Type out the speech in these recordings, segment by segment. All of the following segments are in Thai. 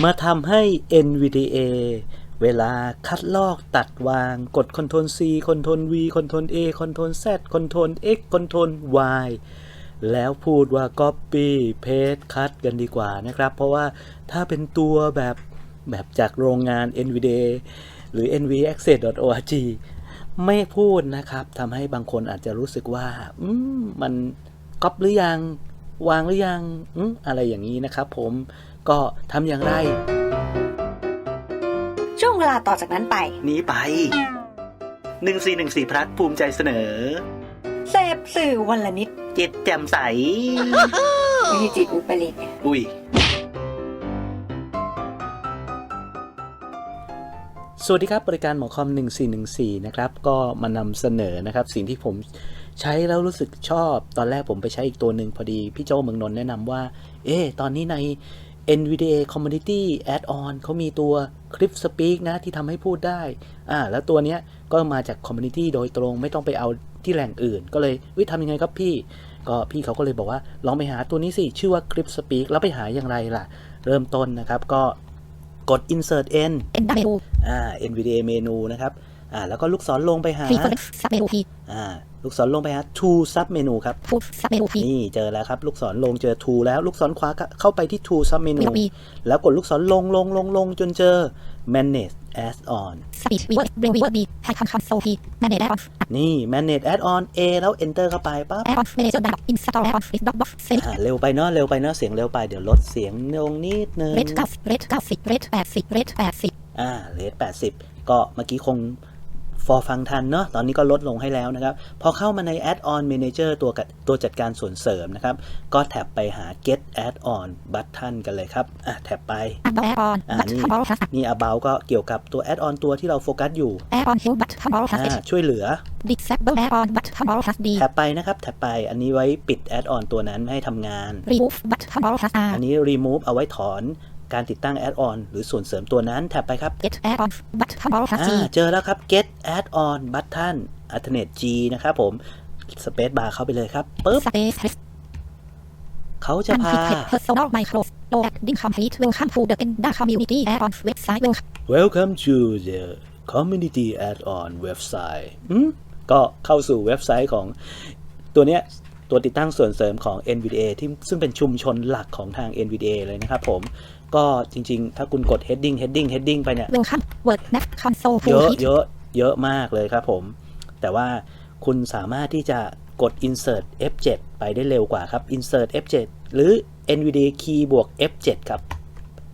มาทำให้ NVDA เวลาคัดลอกตัดวางกด Ctrl C Ctrl V Ctrl A Ctrl Z Ctrl X Ctrl Y แล้วพูดว่า Copy Paste คัดกันดีกว่านะครับ เพราะว่าถ้าเป็นตัวแบบแบบจากโรงงาน NVDA หรือ nvaccess.org ไม่พูดนะครับทำให้บางคนอาจจะรู้สึกว่า อืม มันก๊อปหรือยัง วางหรือยัง อืม อะไรอย่างนี้นะครับผม ก็ทำอย่างไร ช่วงเวลาต่อจากนั้นไป นี้ไป 1414พลัดภูมิใจเสนอ เสพสื่อวันละนิดจิตแจ่มใส ไม่ใช่จิตอุปริตอุ้ย สวัสดีครับ บริการหมอคอม 1414 นะครับ ก็มานำเสนอนะครับ สิ่งที่ผมใช้แล้วรู้สึกชอบ ตอนแรกผมไปใช้อีกตัวหนึ่งพอดี พี่โจเมืองนนท์แนะนำว่า เอ๊ะตอนนี้ใน NVDA Community Add-on เขามีตัว Clip Speak นะ ที่ทำให้พูดได้ อ่า แล้วตัวเนี้ยก็มาจาก Community โดยตรงไม่ต้องไปเอาที่แหล่งอื่น ก็เลยวิทำยังไงครับพี่ ก็พี่เขาก็เลยบอกว่า ลองไปหาตัวนี้สิ ชื่อว่า Clip Speak แล้วไปหาอย่างไรล่ะ เริ่มต้นนะครับ ก็กด insert n เอ็นดับเบิลอ่า NVDA เมนูนะครับ อ่าแล้วก็ลูกศรลงไปหาฟรีเฟอร์ซับเมนูพีอ่าลูกศรลงไปหา to sub menu ครับพูดซับเมนูพีนี่เจอแล้วครับ ลูกศรลงเจอ to แล้วลูกศรขวาก็เข้าไปที่ to sub menu ไม่ต้องมีแล้วกดลูกศรลงลงลงลงจนเจอ manage as on สปีดวีเวอร์เบลวีเวอร์บีไฮคัมคอนโซลพีแมเนจแอดออนนี่ manage as on A แล้ว enter เข้าไปปั๊บแอดออนเมเนเจอร์ดับอินสตอลแอดออนฟลิปด็อกบ็อกเซนอ่าเร็วไปเนาะเร็วไปเนาะเสียงเร็วไปเดี๋ยวลดเสียงลงนิดนึงเรทเก้าสิบเรทเก้าสิบเรทแปดสิบเรทแปดสิบอ่าเลท80 ก็เมื่อกี้คง ฟอร์ฟังทันเนาะตอนนี้ก็ลดลงให้แล้วนะครับ พอเข้ามาใน Add-on Manager ตัวกัดตัวจัดการส่วนเสริมนะครับ ก็แท็บไปหา Get Add-on Button กันเลยครับอะแท็บไปอันแอดออนอ่าบัตนี่ทัมบอลทัสนี่ About ก็เกี่ยวกับตัว Add-on ตัวที่เราโฟกัสอยู่แอดออนฮิลบัตทัมบอลทัสอ่าช่วยเหลือดิสเบิลแอดออนบัตทัมบอลทัสดีแท็บไปนะครับแท็บไปอันนี้ไว้ปิด Add-on ตัวนั้นไม่ให้ทำงานรีมูฟบัตทัมบอลทัสอาอันนี้ Remove เอาไว้ถอน การติดตั้ง Add-on หรือส่วนเสริมตัวนั้นแท็บไปครับเก็ตแอดออนบัตทัมบอลทัสอ่าจีเจอแล้วครับ get add on button alternate G นะครับผม space bar เข้าไปเลยครับปึ๊บสเปซเขาจะอันพาฟิกเทเพอร์โซนอลไมโครโลแอดดิ้งคอมพลีทเวลคัมทูเดอะเอ็นด้าคอมมูนิตี้แอดออนเว็บไซต์เวล welcome to the community add on website อืมก็เข้าสู่เว็บไซต์ของตัวเนี้ยตัวติดตั้งส่วนเสริมของ NVDA ที่ซึ่งเป็นชุมชนหลักของทาง NVDA เลยนะครับผม ก็จริงๆ ถ้าคุณกด heading heading heading ไปเนี่ยเวลคัมเวิร์ดแนฟคอนโซลเยอะเยอะเยอะมากเลยครับผม แต่ว่าคุณสามารถที่จะกด insert F7 ไปได้เร็วกว่าครับ insert F7 หรือ NVDA key บวก F7 ครับ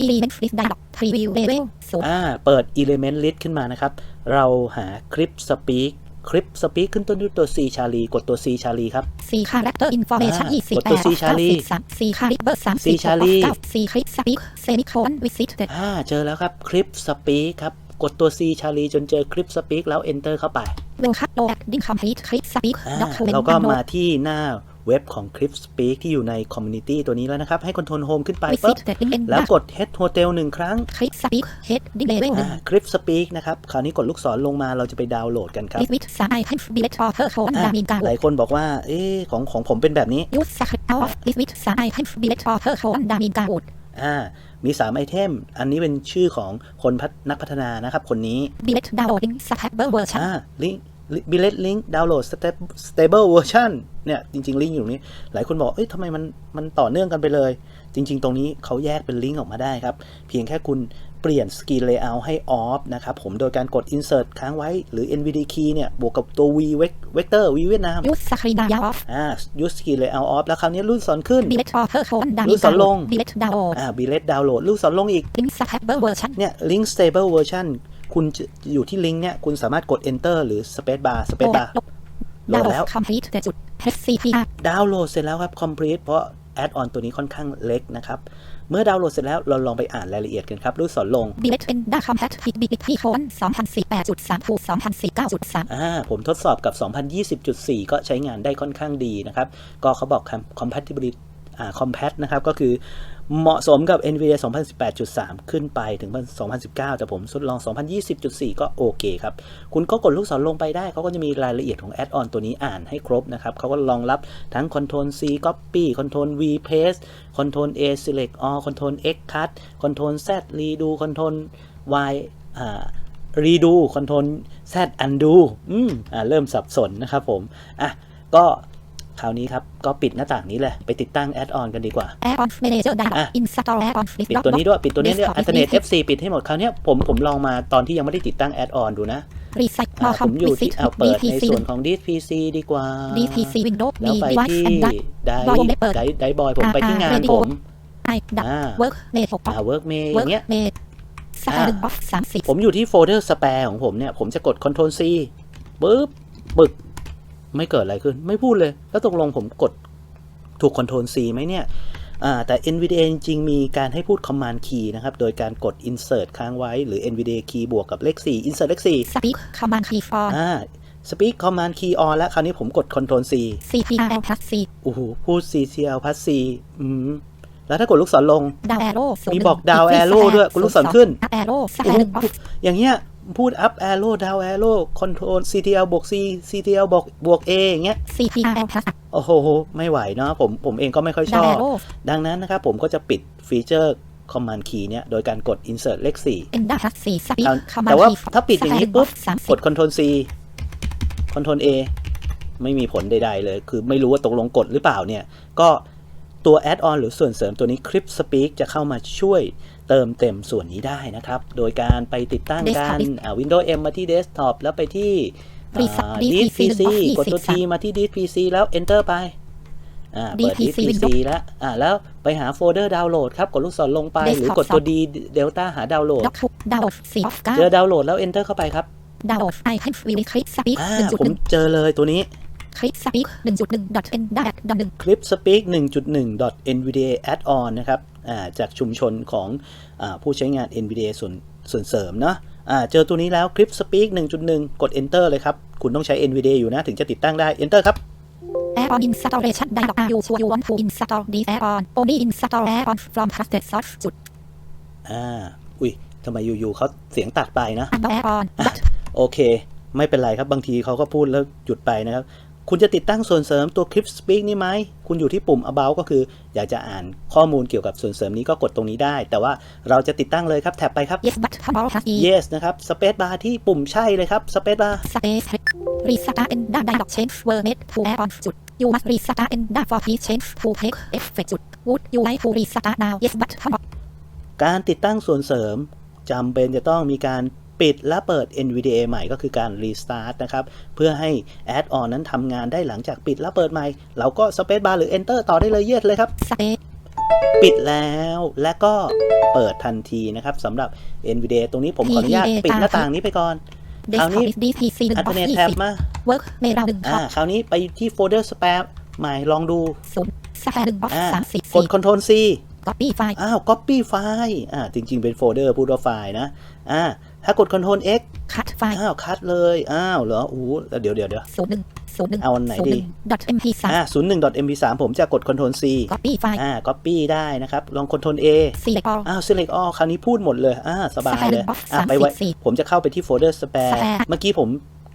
อีลีเมนต์ฟลิปได้ดอกพรีวิวเลเวลศูนย์อ่า เปิด element list ขึ้นมานะครับ เราหาคลิป speak คลิป speak ขึ้นต้นด้วยตัว C ชาลีกดตัว C ชาลีครับสี่คาแรคเตอร์อินฟอร์เมชันอ่ายี่สิบกดแปตัวด C ชาลีสามสี่คาลิเบอร์สาม C ชาลีเก้าสี่คลิปสปีกเซมิโคลนวิสิตเด็ดอ่าเจอแล้วครับคลิป speak ครับกดตัว C ชาลีจนเจอคลิป speak แล้ว enter เข้าไปเวลคัพโลแอดดิ้งคอมพลีทคลิปสปีกอ่าด็อกเมนต์เราก็มาที่หน้า เว็บของ Clip Speak ที่อยู่ใน Community ตัวนี้แล้วนะครับ ให้คอนโทรลโฮมขึ้นไปวิสิปุ๊บตเด็ดดิ้งเอ็นแล้วกด Head Hotel หนึ่งครั้งคลิปสปีกเฮดดิ้งเลเวลหนึ่อ่างคลิป Speak นะครับ คราวนี้กดลูกศรลงมาเราจะไปดาวน์โหลดกันครับลิวิตสามไอเทมบิเลตออเทอร์โคลนอ่าดามินกาหลายคนบอกว่า เอ๊ะของของผมเป็นแบบนี้ยูสคริปต์เอาลิวิตสามไอเทมบิเลตออเทอร์โคลนดามินกาอุดอ่ามี 3 ไอเทม อันนี้เป็นชื่อของคนพัฒนักพัฒนานะครับ คนนี้ บิเลตดาวน์โหลดดิ้งสแตเบิลเวอร์ชันอ่าลิงบิเลตลิงก์ดาวน์โหลด stable version เนี่ยจริง ๆ ลิงก์อยู่ตรงนี้ หลายคนบอก เอ้ยทำไมมันมันต่อเนื่องกันไปเลย จริง ๆ ตรงนี้เขาแยกเป็นลิงก์ออกมาได้ครับ เพียงแค่คุณเปลี่ยน Screen Layout ให้ off นะครับผมโดยการกด insert ค้างไว้หรือ NVD key เนี่ย บวกกับตัว V vector V เวียดนามยูสครีนายาออฟอ่า use Screen Layout off แล้วคราวนี้รุ่นสอนขึ้นบิเลตออเทอร์โคลนดามิรูนดสอนลงบิเลตดาวน์โหลดอ่าบิเลตดาวน์โหลดลูกศรลงอีกดิ้งสแตเบิลเวอร์ชันเนี่ย link stable version คุณจะอยู่ที่ลิงก์เนี่ยคุณสามารถกด enter หรือ space bar space bar โหลดาวดน์โหลแล้วดคอมพลีทแต่จุด HCP ดาวน์โหลดเสร็จแล้วครับ complete เพราะ add on ตัวนี้ค่อนข้างเล็กนะครับ เมื่อดาวน์โหลดเสร็จแล้วเราลองไปอ่านรายละเอียดกันครับรูปสอนลงบิเลตเป็นด้าคอมแพตฮิตบิลิตี้โคน2048.3ถูก2049.3อ่าผมทดสอบกับ 2020.4 ก็ใช้งานได้ค่อนข้างดีนะครับ ก็เขาบอก compatibility อ่า compat นะครับ ก็คือ เหมาะสมกับ NVIDIA 2018.3 ขึ้นไปถึง 2019 แต่ผมทดลอง 2020.4 ก็โอเคครับ คุณก็กดลูกศรลงไปได้ เขาก็จะมีรายละเอียดของแอดออนตัวนี้อ่านให้ครบนะครับ เขาก็รองรับทั้ง Ctrl C Copy Ctrl V Paste Ctrl A Select All Ctrl X Cut Ctrl Z Redo Ctrl Y อ่า Redo Ctrl Z Undo อืมอ่าเริ่มสับสนนะครับผม อะ ก็ คราวนี้ครับ ก็ปิดหน้าต่างนี้เลยไปติดตั้งแอดออนกันดีกว่า Add-on Manager Dialog อะ Install Add-on Flip ปิดตัวนี้ด้วย ปิดตัวนี้ด้วย Desktop Alternate F4 F4 ปิดให้หมด คราวเนี้ยผมผมลองมาตอนที่ยังไม่ได้ติดตั้งแอดออนดูนะ Reset อ่า More ผมอยู่ที่ Complete เอาเปิดใน DPC ส่วนของ Disk PC ดีกว่า DPC Windows แล้วมีไป Device ที่ and Data ไดบอยผมได้เปิด ไดไดบอยผมไปที่งานอ่าผม I ดับ อ่า Work Mate 6อ่า Work May อย่างเงี้ย Work Mate สแตนด์ออฟสามสิบผมอยู่ที่โฟลเดอร์สแปร์ของผมเนี่ย ผมจะกด Ctrl C ปึ๊บปึก ไม่เกิดอะไรขึ้น ไม่พูดเลย แล้วตกลงผมกดถูก Ctrl C ไหมเนี่ยอ่าแต่ NVDA จริงๆมีการให้พูด Command Key นะครับ โดยการกด Insert ค้างไว้ หรือ NVDA Key บวกกับเลข 4 Insert เลข4สปีกคอมมานด์คีย์ฟอร์อ่า Speak Command Key on แล้ว คราวนี้ผมกด Ctrl C CPRL plus C โอ้โห พูด CCL พัส C อืม แล้วถ้ากดลูกศรลงดาวแอโร่มีบอก down arrow ด้วยคุณลูกศรขึ้นอัพแอโร่สแตนด์ออฟอย่างเงี้ย พูด up arrow down arrow control CTL บวก C CTL บวกบวก A อย่างเงี้ย CPRL โอ้โห ไม่ไหวเนาะผมผมเองก็ไม่ค่อยชอบ ดังนั้นนะครับผมก็จะปิดฟีเจอร์ command key เนี่ย โดยการกด insert เลข4เอ็นดาพลัสสี่สปีกเอาคอมมานแต่ว่าถ้าปิดอย่างนี้ปุ๊บกด control C control A ไม่มีผลใดๆเลย คือไม่รู้ว่าตกลงกดหรือเปล่าเนี่ย ก็ตัว add-on หรือส่วนเสริมตัวนี้ Clip Speak จะเข้ามาช่วย เติมเต็มส่วนนี้ได้นะครับ โดยการไปติดตั้งกันอ่า Windows M มาที่ Desktop แล้วไปที่รีสับอ่าดี Disk พีซี PC กดตัว T มาที่ Disk PC แล้ว Enter ไปอ่าเปิด Disk DPC PC แล้วอ่าแล้วไปหาโฟลเดอร์ดาวน์โหลดครับ กดลูกศรลงไป หรือกดตัว D Delta หาดาวน์โหลดด็อกทุกดาวน์สี่ออฟเก้าเจอดาวน์โหลดแล้ว Enter เข้าไปครับดาวน์ไอคอนวิลคลิปสปีกอ่าหนึ่งจุดผหมนึ่งเจอเลยตัวนี้คลิปสปีกหนึ่งจุดหนึ่งดอทเอ็นดาดดอทหนึ่งคลิป Speak 1.1 NVDA Add-on นะครับอ่า จากชุมชนของอาผู้ใช้งาน NVDA ส่วนส่วนเสริมเนาะอ่าเจอตัวนี้แล้วคลิป Speak 1.1 กด Enter เลยครับ คุณต้องใช้ NVDA อยู่นะ ถึงจะติดตั้งได้ Enter ครับ Add-on installation dialog Are you sure you want to install this add-on only install add-on from trusted source จุดอ่าอุ้ยทำไมอยู่ๆเขาเสียงตัดไปนะอัน add-on โอเค ไม่เป็นไรครับบางทีเขาก็พูดแล้วหยุดไปนะครับ คุณจะติดตั้งส่วนเสริมตัวคลิป Speak นี่ไหม คุณอยู่ที่ปุ่ม About ก็คือ อยากจะอ่านข้อมูลเกี่ยวกับส่วนเสริมนี้ก็กดตรงนี้ได้ แต่ว่าเราจะติดตั้งเลยครับ แท็บไปครับ yes but tomorrow plus e yes นะครับ Space Bar ที่ปุ่มใช่เลยครับ Space Bar space restart and da dialog change were made to add-on จุด you must restart and da for please change to take effect จุด would you like to restart now yes but tomorrow การติดตั้งส่วนเสริมจำเป็นจะต้องมีการ ปิดและเปิด NVDA ใหม่ก็คือการ Restart นะครับ เพื่อให้ Add-on นั้นทำงานได้หลังจากปิดและเปิดใหม่ เราก็ Space Bar หรือ Enter ต่อได้เลย Yes เลยครับ space ปิดแล้วและก็เปิดทันทีนะครับสำหรับ NVDA ตรงนี้ผมขออนุญาต PVA ปิดหน้าต่างนี้ไปก่อนคราวนี้ desktop is DPC หนึ่ง Alternate ยี่ Tab สิบมา work เมลหนึ่งท็อ่าอปคราวนี้ไปที่โฟลเดอร์ Spam ใหม่ลองดูศูนย์สแปรหนึ่งออฟอ่าสามสิบกดสี่ Ctrl C copy file อ้าว Copy ไฟล์อ่าจริง ๆ เป็นโฟลเดอร์พูดว่าไฟล์นะ อ่า ถ้ากด Ctrl X cut ไฟล์อ้าวคัดเลย อ้าวเหรออู้เดี๋ยวเดี๋ยวเดี๋ยวศูนย์หนึ่งศูนย์หนึ่งเอาอันไหนศูนย์ดีหนึ่ง dot mp สามอ่าศูนย์หนึ่ง .mp3 ผมจะกด Ctrl C copy file อ่า Copy ได้นะครับ ลอง Ctrl A select all อ้าว Select all คราวนี้พูดหมดเลย อ่า สบายเลย Spare อ่าไปไว้34ผมจะเข้าไปที่โฟลเดอร์ Spare Spare เมื่อกี้ผม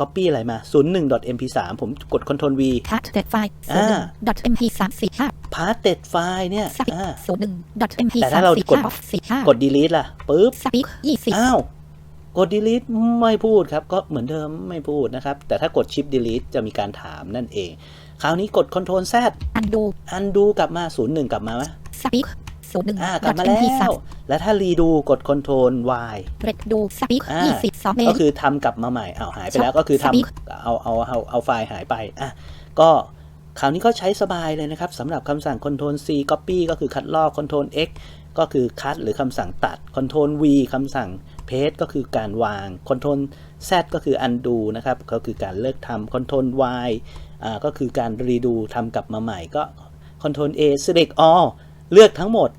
Copy อะไรมา 01 .mp3 ผมกด Ctrl V cut that file ศูนย์หนึ่ง dot mp สามสี่ห้า Pasted file เนี่ยสปีกอ่าศูนย์หนึ่ง dot mp แต่สาถ้ามเราสี่กดห้าสี่ห้ากด Delete ล่ะ ปึ๊บสปีกยี่สิบอ้าว กด delete ไม่พูดครับ ก็เหมือนเดิมไม่พูดนะครับ แต่ถ้ากด shift delete จะมีการถามนั่นเอง คราวนี้กด control z undo undo กลับมา 01 กลับมาไหมสปีกศูนย์หนึ่งอ่ากลับ dot มาแล้ mp สามวแล้วถ้า redo กด control y red do สปีกอ่ายี่สิบสองเมก็ตรคือทำกลับมาใหม่อ้าวหายไปแล้วก็คือท Speak ำเอาเอาเอาเอาไฟล์หายไปอะก็คราวนี้ก็ใช้สบายเลยนะครับสำหรับคำสั่ง Ctrl C Copy ก็คือคัดลอก Ctrl X ก็คือคัดหรือคำสั่งตัด Ctrl V คำสั่ง Paste ก็คือการวาง Ctrl Z ก็คือ undo นะครับ ก็คือการเลิกทำ Ctrl Y อ่าก็คือการ redo ทำกลับมาใหม่ก็ Ctrl A select all เลือกทั้งหมด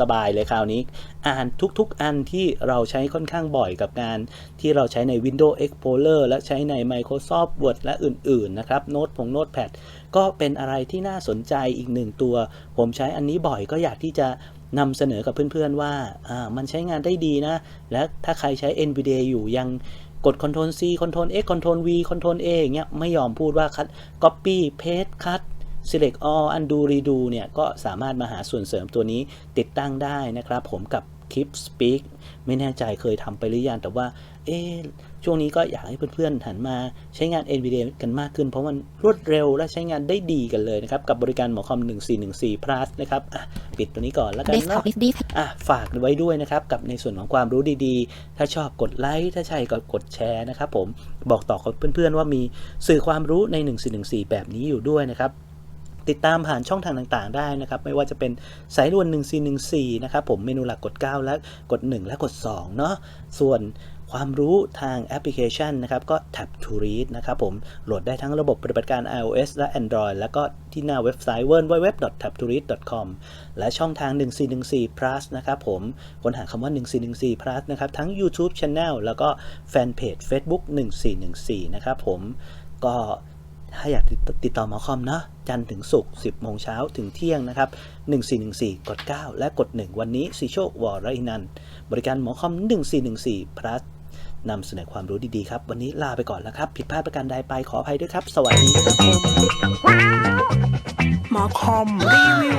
สบายเลยคราวนี้ อ่านทุกๆอันที่เราใช้ค่อนข้างบ่อยกับงานที่เราใช้ใน Windows Explorer และใช้ใน Microsoft Word และอื่นๆ นะครับ โน้ตผงโน้ตแพดก็เป็นอะไรที่น่าสนใจอีกหนึ่งตัว ผมใช้อันนี้บ่อยก็อยากที่จะ นำเสนอกับเพื่อนๆว่าอ่ามันใช้งานได้ดีนะ และถ้าใครใช้ NVDA อยู่ยังกด Ctrl C Ctrl X Ctrl V Ctrl A อย่างเงี้ยไม่ยอมพูดว่า cut copy paste cut select all undo redo เนี่ยก็สามารถมาหาส่วนเสริมตัวนี้ติดตั้งได้นะครับ ผมกับ Keep Speak ไม่แน่ใจเคยทำไปหรือยังแต่ว่า เอ๊ ช่วงนี้ก็อยากให้เพื่อนๆหันมาใช้งาน NVDA กันมากขึ้น เพราะมันรวดเร็วและใช้งานได้ดีกันเลยนะครับ กับบริการหมอคอม 1414 plus นะครับอะปิดตัวนี้ก่อนแล้วกันเนาะ desktop is this อะฝากไว้ด้วยนะครับ กับในส่วนของความรู้ดีๆ ถ้าชอบกดไลค์ถ้าใช่ก็กดแชร์นะครับผมบอกต่อกับเพื่อนๆว่ามีสื่อความรู้ใน 1414 แบบนี้อยู่ด้วยนะครับติดตามผ่านช่องทางต่างๆ ได้นะครับ ไม่ว่าจะเป็นสายด่วน1414นะครับผมเมนูหลักกด 9 และกด 1 และกด2เนาะส่วน ความรู้ทางแอปพลิเคชันนะครับก็ Tab to Read นะครับผมโหลดได้ทั้งระบบปฏิบัติการ iOS และ Android แล้วก็ที่หน้าเว็บไซต์ www.tabtoread.com และช่องทาง 1414 plus นะครับผมค้นหาคำว่า 1414 plus นะครับทั้ง YouTube Channel แล้วก็แฟนเพจ Facebook 1414 นะครับผมก็ถ้าอยากติดต่อหมอคอมเนาะจันถึงศุกร์10 โมงเช้าถึงเที่ยงนะครับ 1414 กด 9 และกด 1 วันนี้สิโชควอรอินันท์บริการหมอคอม 1414 plus นำเสนอความรู้ดีๆครับ วันนี้ลาไปก่อนแล้วครับ ผิดพลาดประการใดไปขออภัยด้วยครับ สวัสดีครับผมหมอคอมรีวิว